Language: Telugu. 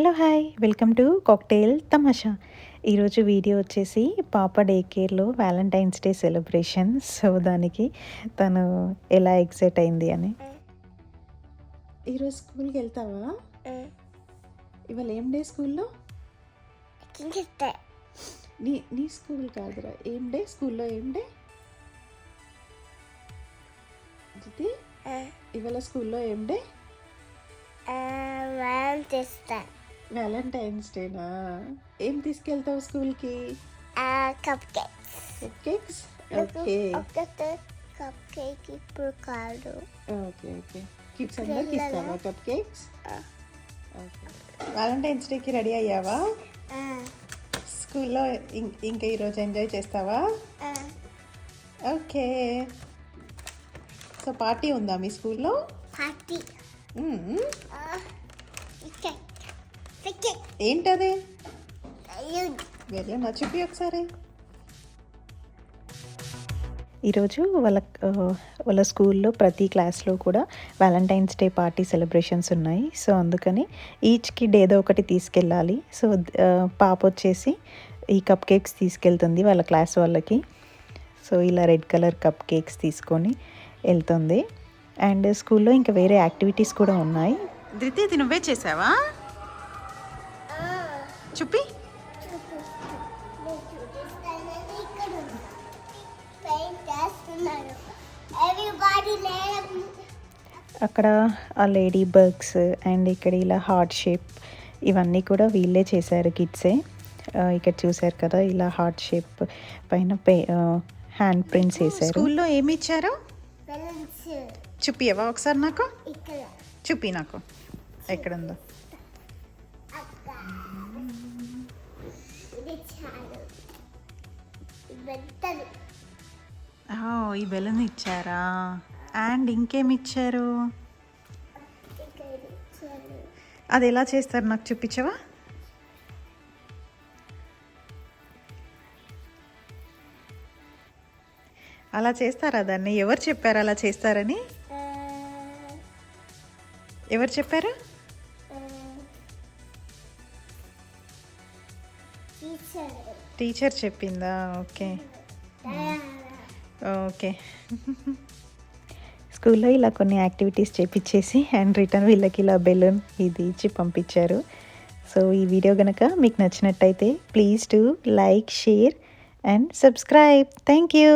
Hello hi welcome to cocktail Tamasha. ఈరోజు వీడియో వచ్చేసి పాప డే కేర్లో వ్యాలంటైన్స్ డే సెలబ్రేషన్. సో దానికి తను ఎలా ఎక్సైట్ అయింది అని. ఈరోజు స్కూల్కి వెళ్తావా? ఇవాళ ఏం డే స్కూల్లో? నీ నీ స్కూల్ కాదురా. ఏం డే? స్కూల్లో ఏం డే? జితి ఇవాళ స్కూల్లో ఏం డే? వ్యాలంటైన్స్ డేనా ఏం తీసుకెళ్తావు స్కూల్కి? Cupcakes cup cakes okay cup cake ఇప్పుడు కాదు. ఓకే ఓకే కిడ్స్ అందరికి ఇస్తావా కప్ కేక్స్ వ్యాలంటైన్స్ డేకి రెడీ అయ్యావా? స్కూల్లో ఇంకా ఈరోజు ఎంజాయ్ చేస్తావా? ఓకే సో పార్టీ ఉందా మీ స్కూల్లో? పార్టీ ఏంటది? వెళ్ళి నా చూపి ఒకసారి. ఈరోజు వాళ్ళ వాళ్ళ స్కూల్లో ప్రతి క్లాస్లో కూడా వ్యాలంటైన్స్ డే పార్టీ సెలబ్రేషన్స్ ఉన్నాయి. సో అందుకని ఈచ్ కిడ్ ఏదో ఒకటి తీసుకెళ్ళాలి. సో పాప వచ్చేసి ఈ కప్ కేక్స్ తీసుకెళ్తుంది వాళ్ళ క్లాస్ వాళ్ళకి. సో ఇలా రెడ్ కలర్ కప్ కేక్స్ తీసుకొని వెళ్తుంది. అండ్ స్కూల్లో ఇంకా వేరే యాక్టివిటీస్ కూడా ఉన్నాయి. ధృతి ఇది నువ్వే చేసావా? చూపి. అక్కడ ఆ లేడీ బర్గ్స్ అండ్ ఇక్కడ ఇలా హార్ట్ షేప్ ఇవన్నీ కూడా వీళ్ళే చేశారు కిడ్సే. ఇక్కడ చూశారు కదా ఇలా హార్ట్ షేప్ పైన పే హ్యాండ్ ప్రింట్స్ వేశారు. స్కూల్లో ఏమి ఇచ్చారు చూపియవా ఒకసారి నాకు? ఇక్కడ. చూపి నాకు. ఎక్కడుందో. ఈ బెలూన్ ఇచ్చారా? అండ్ ఇంకేమి ఇచ్చారు? అది ఎలా చేస్తారు? నాకు చూపించవా? అలా చేస్తారా దాన్ని? ఎవరు చెప్పారు అలా చేస్తారని? ఎవరు చెప్పారు? టీచర్ చెప్పిందా? ఓకే. ఓకే. స్కూల్లో ఇలా కొన్ని యాక్టివిటీస్ చేపించేసి అండ్ రిటర్న్ వీళ్ళకి ఇలా బెలూన్ ఇది ఇచ్చి పంపించారు. సో ఈ వీడియో కనుక మీకు నచ్చినట్టయితే please to like share and subscribe. Thank you.